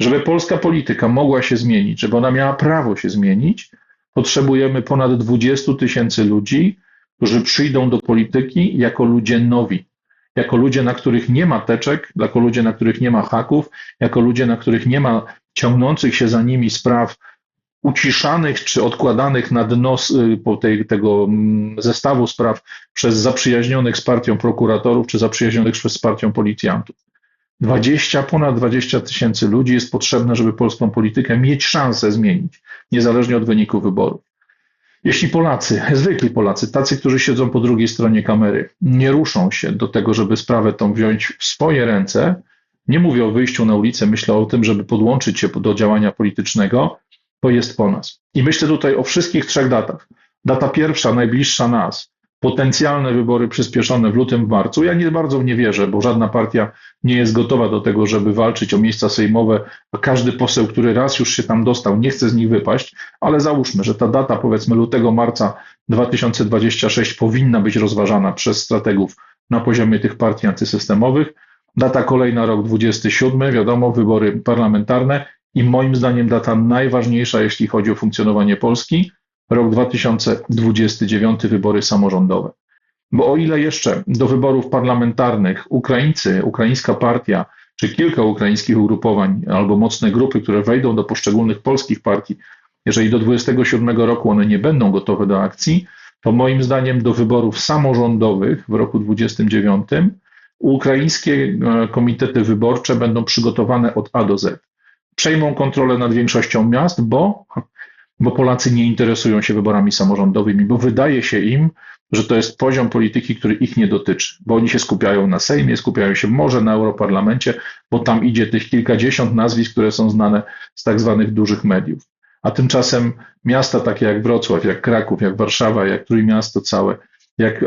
Żeby polska polityka mogła się zmienić, żeby ona miała prawo się zmienić, potrzebujemy ponad 20 tysięcy ludzi, którzy przyjdą do polityki jako ludzie nowi, jako ludzie, na których nie ma teczek, jako ludzie, na których nie ma haków, jako ludzie, na których nie ma ciągnących się za nimi spraw uciszanych czy odkładanych na dno y, tej, tego mm, zestawu spraw przez zaprzyjaźnionych z partią prokuratorów czy zaprzyjaźnionych z partią policjantów. 20, ponad 20 tysięcy ludzi jest potrzebne, żeby polską politykę mieć szansę zmienić, niezależnie od wyniku wyborów. Jeśli Polacy, zwykli Polacy, tacy, którzy siedzą po drugiej stronie kamery, nie ruszą się do tego, żeby sprawę tą wziąć w swoje ręce, nie mówię o wyjściu na ulicę, myślę o tym, żeby podłączyć się do działania politycznego, to jest po nas. I myślę tutaj o wszystkich trzech datach. Data pierwsza, najbliższa nas, potencjalne wybory przyspieszone w lutym, w marcu. Ja nie bardzo w nie wierzę, bo żadna partia nie jest gotowa do tego, żeby walczyć o miejsca sejmowe, każdy poseł, który raz już się tam dostał, nie chce z nich wypaść, ale załóżmy, że ta data powiedzmy lutego, marca 2026 powinna być rozważana przez strategów na poziomie tych partii antysystemowych. Data kolejna, rok 27, wiadomo, wybory parlamentarne i moim zdaniem data najważniejsza, jeśli chodzi o funkcjonowanie Polski, rok 2029, wybory samorządowe. Bo o ile jeszcze do wyborów parlamentarnych Ukraińcy, ukraińska partia, czy kilka ukraińskich ugrupowań, albo mocne grupy, które wejdą do poszczególnych polskich partii, jeżeli do 27 roku one nie będą gotowe do akcji, to moim zdaniem do wyborów samorządowych w roku 29 ukraińskie e, komitety wyborcze będą przygotowane od A do Z. Przejmą kontrolę nad większością miast, bo bo Polacy nie interesują się wyborami samorządowymi, bo wydaje się im, że to jest poziom polityki, który ich nie dotyczy, bo oni się skupiają na Sejmie, skupiają się może na Europarlamencie, bo tam idzie tych kilkadziesiąt nazwisk, które są znane z tak zwanych dużych mediów. A tymczasem miasta takie jak Wrocław, jak Kraków, jak Warszawa, jak Trójmiasto całe, jak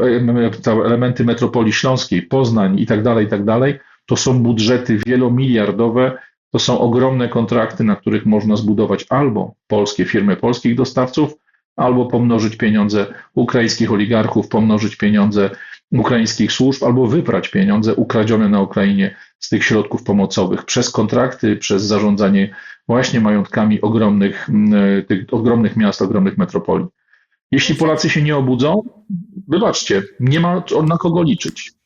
elementy metropolii śląskiej, Poznań i tak dalej, i tak dalej, to są budżety wielomiliardowe, to są ogromne kontrakty, na których można zbudować albo polskie firmy polskich dostawców, albo pomnożyć pieniądze ukraińskich oligarchów, pomnożyć pieniądze ukraińskich służb, albo wyprać pieniądze ukradzione na Ukrainie z tych środków pomocowych przez kontrakty, przez zarządzanie właśnie majątkami ogromnych, tych ogromnych miast, ogromnych metropolii. Jeśli Polacy się nie obudzą, wybaczcie, nie ma na kogo liczyć.